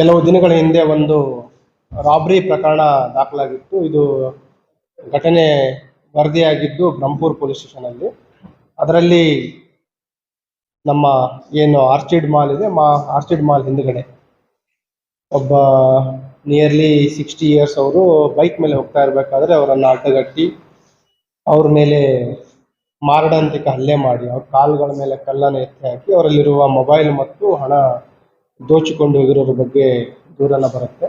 ಕೆಲವು ದಿನಗಳ ಹಿಂದೆ ಒಂದು ರಾಬ್ರಿ ಪ್ರಕರಣ ದಾಖಲಾಗಿತ್ತು. ಇದು ಘಟನೆ ವರದಿಯಾಗಿದ್ದು ಬ್ರಹ್ಮಪುರ್ ಪೊಲೀಸ್ ಸ್ಟೇಷನಲ್ಲಿ. ಅದರಲ್ಲಿ ನಮ್ಮ ಏನು ಆರ್ಚಿಡ್ ಮಾಲ್ ಇದೆ, ಮಾ ಆರ್ಚಿಡ್ ಮಾಲ್ ಹಿಂದುಗಡೆ ಒಬ್ಬ ನಿಯರ್ಲಿ ಸಿಕ್ಸ್ಟಿ ಇಯರ್ಸ್ ಅವರು ಬೈಕ್ ಮೇಲೆ ಹೋಗ್ತಾ ಇರಬೇಕಾದ್ರೆ ಅವರನ್ನು ಅಡ್ಡಗಟ್ಟಿ ಅವ್ರ ಮೇಲೆ ಮಾರಣಾಂತಿಕ ಹಲ್ಲೆ ಮಾಡಿ, ಅವ್ರ ಕಾಲುಗಳ ಮೇಲೆ ಕಲ್ಲನ್ನು ಎತ್ತಿ ಹಾಕಿ ಅವರಲ್ಲಿರುವ ಮೊಬೈಲ್ ಮತ್ತು ಹಣ ದೋಚಿಕೊಂಡು ಹೋಗಿರೋದ್ರ ಬಗ್ಗೆ ದೂರೆಲ್ಲ ಬರುತ್ತೆ.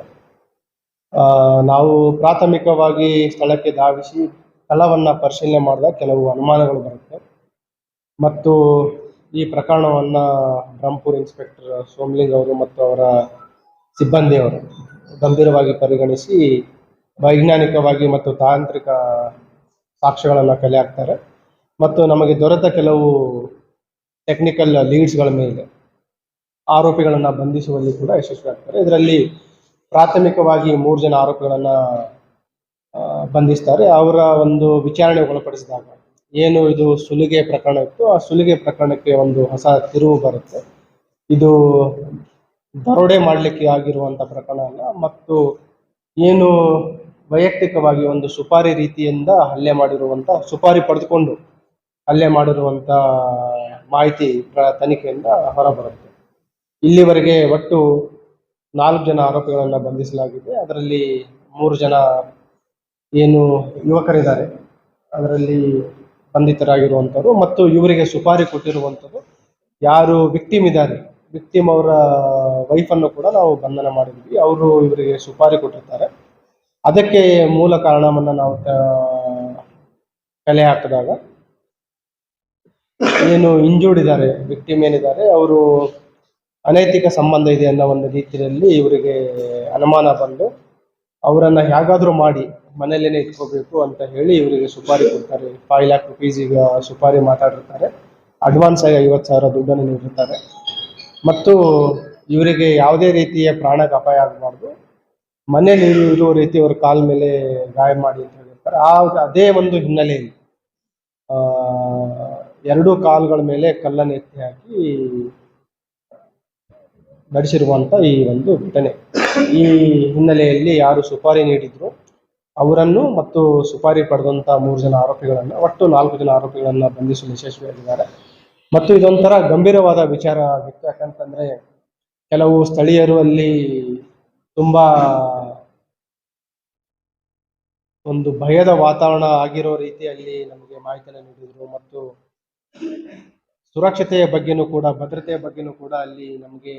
ನಾವು ಪ್ರಾಥಮಿಕವಾಗಿ ಸ್ಥಳಕ್ಕೆ ಧಾವಿಸಿ ಸ್ಥಳವನ್ನು ಪರಿಶೀಲನೆ ಮಾಡಿದಾಗ ಕೆಲವು ಅನುಮಾನಗಳು ಬರುತ್ತೆ. ಮತ್ತು ಈ ಪ್ರಕರಣವನ್ನು ಬ್ರಹ್ಮಪುರ್ ಇನ್ಸ್ಪೆಕ್ಟರ್ ಸೋಮ್ಲಿಂಗ್ ಅವರು ಮತ್ತು ಅವರ ಸಿಬ್ಬಂದಿಯವರು ಗಂಭೀರವಾಗಿ ಪರಿಗಣಿಸಿ ವೈಜ್ಞಾನಿಕವಾಗಿ ಮತ್ತು ತಾಂತ್ರಿಕ ಸಾಕ್ಷ್ಯಗಳನ್ನು ಕಲೆ ಹಾಕ್ತಾರೆ. ಮತ್ತು ನಮಗೆ ದೊರೆತ ಕೆಲವು ಟೆಕ್ನಿಕಲ್ ಲೀಡ್ಸ್ಗಳ ಮೇಲೆ ಆರೋಪಿಗಳನ್ನು ಬಂಧಿಸುವಲ್ಲಿ ಕೂಡ ಯಶಸ್ವಿಯಾಗ್ತಾರೆ. ಇದರಲ್ಲಿ ಪ್ರಾಥಮಿಕವಾಗಿ ಮೂರು ಜನ ಆರೋಪಿಗಳನ್ನು ಬಂಧಿಸ್ತಾರೆ. ಅವರ ಒಂದು ವಿಚಾರಣೆ ಒಳಪಡಿಸಿದಾಗ ಏನು ಇದು ಸುಲಿಗೆ ಪ್ರಕರಣ ಇತ್ತು ಆ ಸುಲಿಗೆ ಪ್ರಕರಣಕ್ಕೆ ಒಂದು ಹೊಸ ತಿರುವು ಬರುತ್ತೆ. ಇದು ದರೋಡೆ ಮಾಡಲಿಕ್ಕೆ ಆಗಿರುವಂಥ ಪ್ರಕರಣ ಅಲ್ಲ, ಮತ್ತು ಏನು ವೈಯಕ್ತಿಕವಾಗಿ ಒಂದು ಸುಪಾರಿ ರೀತಿಯಿಂದ ಹಲ್ಲೆ ಮಾಡಿರುವಂಥ ಸುಪಾರಿ ಪಡೆದುಕೊಂಡು ಹಲ್ಲೆ ಮಾಡಿರುವಂಥ ಮಾಹಿತಿ ತನಿಖೆಯಿಂದ ಹೊರಬರುತ್ತೆ. ಇಲ್ಲಿವರೆಗೆ ಒಟ್ಟು ನಾಲ್ಕು ಜನ ಆರೋಪಿಗಳನ್ನು ಬಂಧಿಸಲಾಗಿದೆ. ಅದರಲ್ಲಿ ಮೂರು ಜನ ಏನು ಯುವಕರಿದ್ದಾರೆ. ಅದರಲ್ಲಿ ಬಂಧಿತರಾಗಿರುವಂಥವ್ರು ಮತ್ತು ಇವರಿಗೆ ಸುಪಾರಿ ಕೊಟ್ಟಿರುವಂಥದ್ದು ಯಾರು ವಿಕ್ಟಿಮ್ ಇದ್ದಾರೆ. ವಿಕ್ಟಿಮ್ ಅವರ ವೈಫನ್ನು ಕೂಡ ನಾವು ಬಂಧನ ಮಾಡಿದ್ವಿ. ಅವರು ಇವರಿಗೆ ಸುಪಾರಿ ಕೊಟ್ಟಿರ್ತಾರೆ. ಅದಕ್ಕೆ ಮೂಲ ಕಾರಣವನ್ನು ನಾವು ಕಲೆ ಹಾಕಿದಾಗ ಏನು ಇಂಜೂರ್ಡ್ ಇದ್ದಾರೆ, ವಿಕ್ಟಿಮ್ ಏನಿದ್ದಾರೆ, ಅವರು ಅನೈತಿಕ ಸಂಬಂಧ ಇದೆ ಅನ್ನೋ ಒಂದು ರೀತಿಯಲ್ಲಿ ಇವರಿಗೆ ಅನುಮಾನ ಬಂದು ಅವರನ್ನ ಹೇಗಾದ್ರೂ ಮಾಡಿ ಮನೆಯಲ್ಲೇನೆ ಇಟ್ಕೋಬೇಕು ಅಂತ ಹೇಳಿ ಇವರಿಗೆ ಸುಪಾರಿ ಕೊಡ್ತಾರೆ. ಫೈವ್ ಲ್ಯಾಕ್ ರುಪೀಸ್ ಈಗ ಸುಪಾರಿ ಮಾತಾಡಿರ್ತಾರೆ. ಅಡ್ವಾನ್ಸ್ ಆಗಿ ಐವತ್ತು ಸಾವಿರ ದುಡ್ಡನ್ನು ನೀಡಿರ್ತಾರೆ. ಮತ್ತು ಇವರಿಗೆ ಯಾವುದೇ ರೀತಿಯ ಪ್ರಾಣಕ್ಕೆ ಅಪಾಯ ಆಗಬಾರ್ದು. ಮನೇಲಿ ಇರೋ ರೀತಿ ಅವ್ರ ಕಾಲ ಮೇಲೆ ಗಾಯ ಮಾಡಿ ಅಂತ ಹೇಳಿರ್ತಾರೆ ಆ ಅದೇ ಒಂದು ಹಿನ್ನೆಲೆಯಲ್ಲಿ ಎರಡೂ ಕಾಲುಗಳ ಮೇಲೆ ಕಲ್ಲನ್ನು ಎತ್ತಿ ಹಾಕಿ ನಡೆಸಿರುವಂಥ ಈ ಒಂದು ಘಟನೆ. ಈ ಹಿನ್ನೆಲೆಯಲ್ಲಿ ಯಾರು ಸುಪಾರಿ ನೀಡಿದ್ರು, ಅವರನ್ನು ಮತ್ತು ಸುಪಾರಿ ಪಡೆದಂಥ ಮೂರು ಜನ ಆರೋಪಿಗಳನ್ನು, ಒಟ್ಟು ನಾಲ್ಕು ಜನ ಆರೋಪಿಗಳನ್ನು ಬಂಧಿಸಲು ಯಶಸ್ವಿಯಾಗಿದ್ದಾರೆ ಮತ್ತು ಇದೊಂಥರ ಗಂಭೀರವಾದ ವಿಚಾರ ಆಗಿತ್ತು. ಯಾಕಂತಂದ್ರೆ ಕೆಲವು ಸ್ಥಳೀಯರು ಅಲ್ಲಿ ತುಂಬಾ ಒಂದು ಭಯದ ವಾತಾವರಣ ಆಗಿರೋ ರೀತಿಯಲ್ಲಿ ನಮಗೆ ಮಾಹಿತಿಯನ್ನು ನೀಡಿದ್ರು. ಮತ್ತು ಸುರಕ್ಷತೆಯ ಬಗ್ಗೆನೂ ಕೂಡ, ಭದ್ರತೆಯ ಬಗ್ಗೆನೂ ಕೂಡ ಅಲ್ಲಿ ನಮಗೆ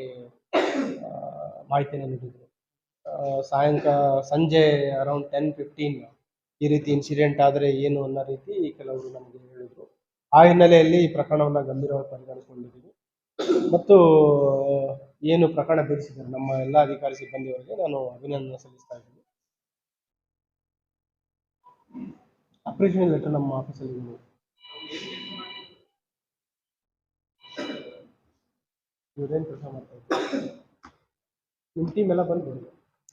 ಮಾಹಿತಿಯನ್ನು ನೀಡಿದರು. ಸಾಯಂಕಾಲ ಸಂಜೆ ಅರೌಂಡ್ ಟೆನ್ ಫಿಫ್ಟೀನ್ ಈ ರೀತಿ ಇನ್ಸಿಡೆಂಟ್ ಆದರೆ ಏನು ಅನ್ನೋ ರೀತಿ ಕೆಲವರು ನಮಗೆ ಹೇಳಿದರು. ಆ ಹಿನ್ನೆಲೆಯಲ್ಲಿ ಈ ಪ್ರಕರಣವನ್ನು ಗಂಭೀರವಾಗಿ ಪರಿಗಣಿಸಿಕೊಂಡಿದ್ದೀವಿ. ಮತ್ತು, ಏನು ಪ್ರಕರಣ ಬೇರಿಸಿದ್ದಾರೆ ನಮ್ಮ ಎಲ್ಲ ಅಧಿಕಾರಿ ಸಿಬ್ಬಂದಿಯವರಿಗೆ ನಾನು ಅಭಿನಂದನೆ ಸಲ್ಲಿಸ್ತಾ ಇದ್ದೀನಿ. ಅಪ್ರಿಷಿಯೇಷನ್ ಲೆಟರ್ ನಮ್ಮ ಆಫೀಸಲ್ಲಿ ಇವ್ರೇನು ಕೆಲಸ ಮಾಡ್ತಾ ನಿಮ್ಮ ಟೀಮ್ ಎಲ್ಲ ಬಂದ್ಬಿಡಿ.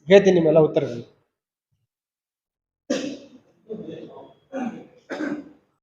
ಹೇಳ್ತೀನಿ ನಿಮ್ಮೆಲ್ಲ ಉತ್ತರಗಳು.